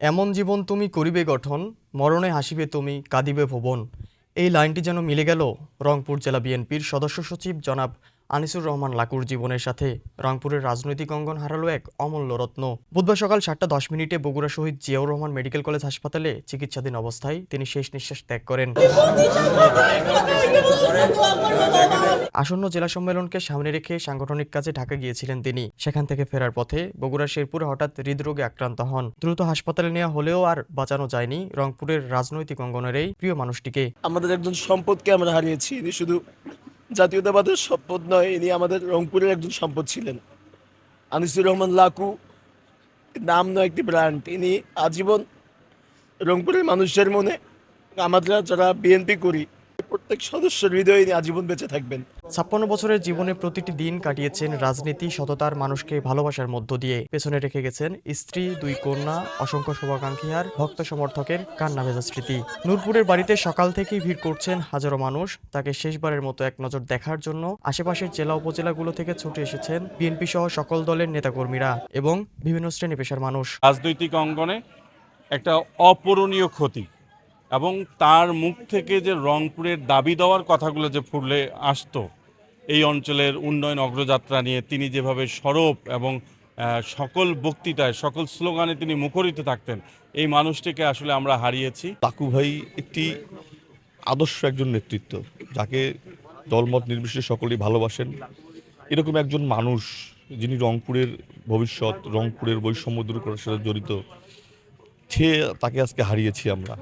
এমন জীবন তুমি করিবে গঠন, মরণে হাসিবে তুমি, কাঁদিবে ভুবন। এই লাইনটি যেন মিলে গেল রংপুর জেলা বিএনপির সদস্য সচিব জনাব আনিসুর রহমান লাকুর জীবনের সাথে রংপুরের রাজনৈতিক অঙ্গন হারালো এক অমূল্য রত্ন। বুধবার সকাল সাতটা দশ মিনিটে বগুড়া শহীদ জিয়াউর রহমান মেডিকেল কলেজ হাসপাতালে চিকিৎসাধীন অবস্থায় তিনি শেষ নিঃশ্বাস ত্যাগ করেন। আসন্ন জেলা সম্মেলনকে সামনে রেখে সাংগঠনিক কাজে ঢাকা গিয়েছিলেন তিনি। সেখান থেকে ফেরার পথে বগুড়ার শেরপুরে হঠাৎ হৃদরোগে আক্রান্ত হন। দ্রুত হাসপাতালে নেওয়া হলেও আর বাঁচানো যায়নি রংপুরের রাজনৈতিক অঙ্গনের এই প্রিয় মানুষটিকে। আমাদের একজন সম্পদকে আমরা হারিয়েছি শুধু জাতীয়তাবাদের সম্পদ নয়, ইনি আমাদের রংপুরের একজন সম্পদ ছিলেন। আনিসুর রহমান লাকু নাম নয় একটি ব্র্যান্ড ইনি আজীবন রংপুরের মানুষের মনে আমরা যারা বিএনপি করি, প্রত্যেক সদস্যের হৃদয়ে ইনি আজীবন বেঁচে থাকবেন। ছাপ্পান্ন বছরের জীবনে প্রতিটি দিন কাটিয়েছেন রাজনীতি, সততার মানুষকে ভালোবাসার মধ্য দিয়ে। পেছনে রেখে গেছেন স্ত্রী, দুই কন্যা, অসংখ্য শুভাকাঙ্ক্ষী আর ভক্ত সমর্থকের কান্না ভেজা স্মৃতি। নূরপুরের বাড়িতে সকাল থেকেই ভিড় করছেন হাজারো মানুষ। তাকে শেষবারের মতো এক নজর দেখার জন্য আশেপাশের জেলা উপজেলাগুলো থেকে ছুটে এসেছেন বিএনপি সহ সকল দলের নেতাকর্মীরা এবং বিভিন্ন শ্রেণি পেশার মানুষ। রাজনৈতিক অঙ্গনে একটা অপূরণীয় ক্ষতি এবং তার মুখ থেকে যে রংপুরের দাবি দেওয়ার কথাগুলো যে ফুটলে আসতো এই অঞ্চলের উন্নয়ন অগ্রযাত্রা নিয়ে তিনি যেভাবে সরব এবং সকল বক্তৃতায়, সকল স্লোগানে তিনি মুখরিত থাকতেন, এই মানুষটিকে আসলে আমরা হারিয়েছি। লাকু ভাই একটি আদর্শ একজন নেতৃত্ব, যাকে দলমত নির্বিশেষে সকলেই ভালোবাসেন। এরকম একজন মানুষ যিনি রংপুরের ভবিষ্যৎ, রংপুরের বৈষম্য দূর করার সাথে জড়িত, সে তাকে আজকে হারিয়েছি আমরা।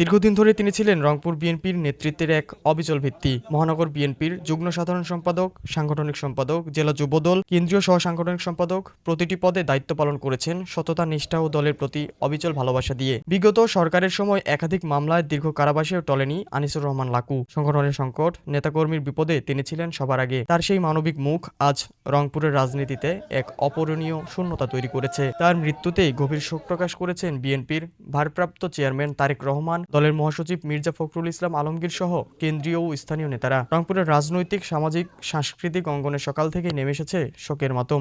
দীর্ঘদিন ধরে তিনি ছিলেন রংপুর বিএনপির নেতৃত্বের এক অবিচল ভিত্তি। মহানগর বিএনপির যুগ্ম সাধারণ সম্পাদক, সাংগঠনিক সম্পাদক, জেলা যুবদল কেন্দ্রীয় সহ সাংগঠনিক সম্পাদক প্রতিটি পদে দায়িত্ব পালন করেছেন সততা, নিষ্ঠা ও দলের প্রতি অবিচল ভালোবাসা দিয়ে। বিগত সরকারের সময় একাধিক মামলায় দীর্ঘ কারাবাসেও টলেনি আনিসুর রহমান লাকু। সংগঠনের সংকট, নেতাকর্মীর বিপদে তিনি ছিলেন সবার আগে। তার সেই মানবিক মুখ আজ রংপুরের রাজনীতিতে এক অপূরণীয় শূন্যতা তৈরি করেছে। তার মৃত্যুতেই গভীর শোক প্রকাশ করেছেন বিএনপির ভারপ্রাপ্ত চেয়ারম্যান তারেক রহমান দলের মহাসচিব মির্জা ফখরুল ইসলাম আলমগীর সহ কেন্দ্রীয় ও স্থানীয় নেতারা। রংপুরের রাজনৈতিক, সামাজিক, সাংস্কৃতিক অঙ্গনে সকাল থেকে নেমে এসেছে শোকের মাতম।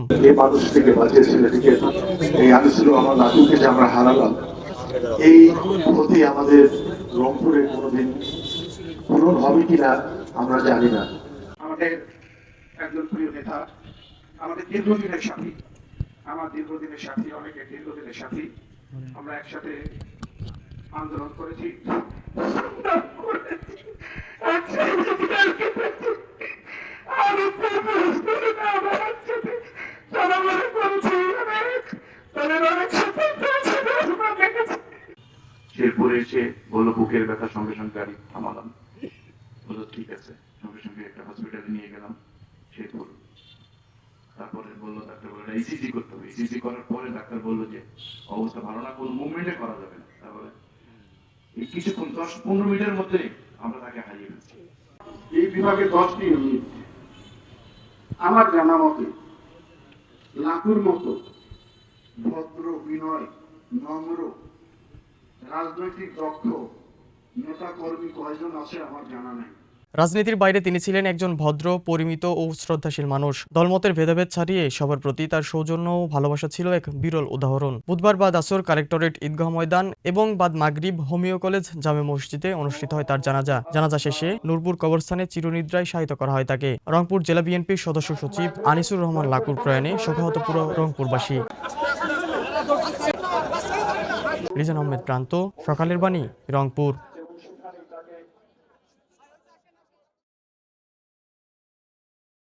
এই ক্ষতি আমাদের রংপুরে কোনোদিন পূরণ হবে কিনা আমরা জানি না। আমাদের একজন প্রিয় নেতা, আমাদের দীর্ঘদিনের সাথী, আমার দীর্ঘদিনের সাথী দীর্ঘদিনের সাথী, আমরা একসাথে আন্দোলন করেছি। এসে বলল ঠিক আছে। সঙ্গে সঙ্গে একটা হসপিটালে নিয়ে গেলাম তারপরে বলল, ডাক্তার বলল হবে। ইসিজি করার পরে ডাক্তার বলল যে, অবস্থা ভালো না, কোনো মুভমেন্টে করা যাবে না। তারপরে কিছুক্ষণ, দশ পনেরো মিনিটের মধ্যে আমরা তাকে হারিয়ে এই বিভাগে দশটি ইউনিট আমার জানা মতে, লাকুর মতো ভদ্র, বিনয়, নম্র, রাজনৈতিক দক্ষ নেতা কর্মী কয়জন আছে আমার জানা নাই। রাজনীতির বাইরে তিনি ছিলেন একজন ভদ্র, পরিমিত ও শ্রদ্ধাশীল মানুষ। দলমতের ভেদাভেদ ছাড়িয়ে সবার প্রতি তার সৌজন্য ও ভালোবাসা ছিল এক বিরল উদাহরণ। বুধবার বাদ আসর কালেক্টরেট ঈদগাহ ময়দান এবং বাদ মাগরিব হোমিও কলেজ জামে মসজিদে অনুষ্ঠিত হয় তার জানাজা। জানাজা শেষে নূরপুর কবরস্থানে চিরনিদ্রায় শায়িত করা হয় তাকে। রংপুর জেলা বিএনপির সদস্য সচিব আনিসুর রহমান লাকুর প্রয়াণে শোকাহত পুরো রংপুরবাসী। রিজন আহমেদ প্রান্ত, সকালের বাণী, রংপুর।